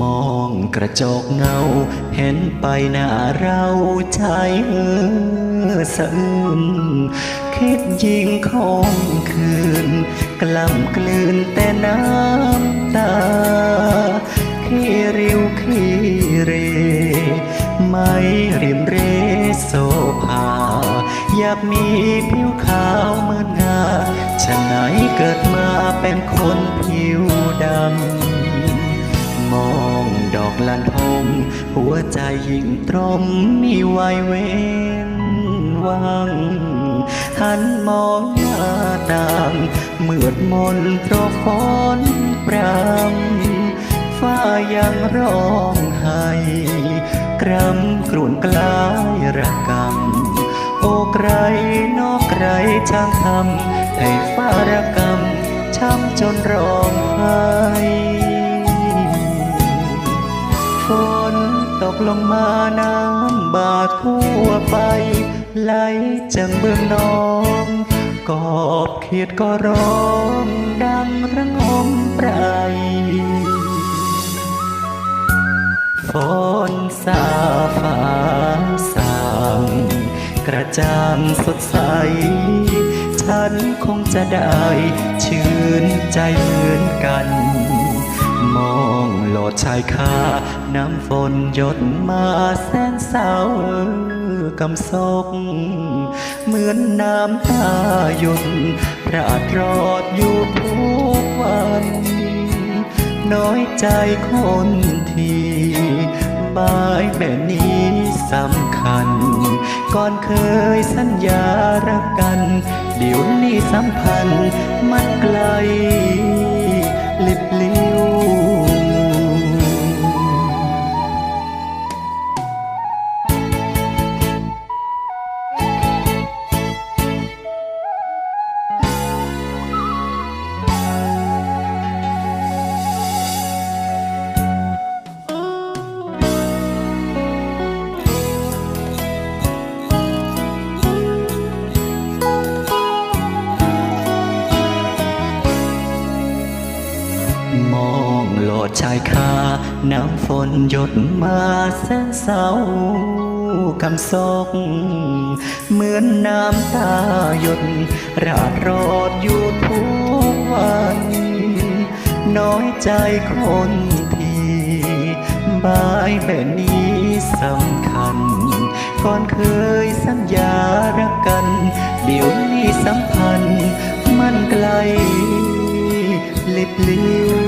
มองกระจกเงา เห็นไปหน้าเราใจเออสะอื้นคิดยิงคงคืน กล้ำกลืนแต่น้ำตา ขี้ริ้วขี้เร ไม่ริมเรโซภา อยากมีผิวขาวเหมือนงาฉะไหนเกิดมาเป็นคนผิวดำ อกลันทม หัวใจยิ่งตรมมีวัยเว้นวังหันมองหน้าต่างมืดมนเพราะฝนพรำฟ้ายังร้องไห้กรำกรุ่นกลายระกำโอ้ไกรนอกไกรช่างทำให้ฟ้าระกำช้ำจนร้องไห้ ลงมาน้ำบาดทั่วไป ไหลจังเบื้องน้องกอบเขียดก็ร้องดังระงมไพรฝนสาฟ้าสางกระจ่างสดใส ฉันคงจะได้ชื่นใจเหมือนกัน ดชายคาน้ำฝนหยดมาแสนเศร้ากำศกเหมือนน้ำตาหยดราดรอดอยู่ทุกวัน น้อยใจคนที่บายแบบนี้สำคัญ ก่อนเคยสัญญารักกัน เดี๋ยวนี้สัมพันธ์มันไกล มองโลดชายคา น้ำฝนหยดมาแสนเศร้ากำศกเหมือนน้ำตาหยด ราดรอดอยู่ทุกวัน น้อยใจคนที่บายแบบนี้สำคัญ ก่อนเคยสัญญารักกัน เดี๋ยวนี้สัมพันธ์มันไกลลิบลิว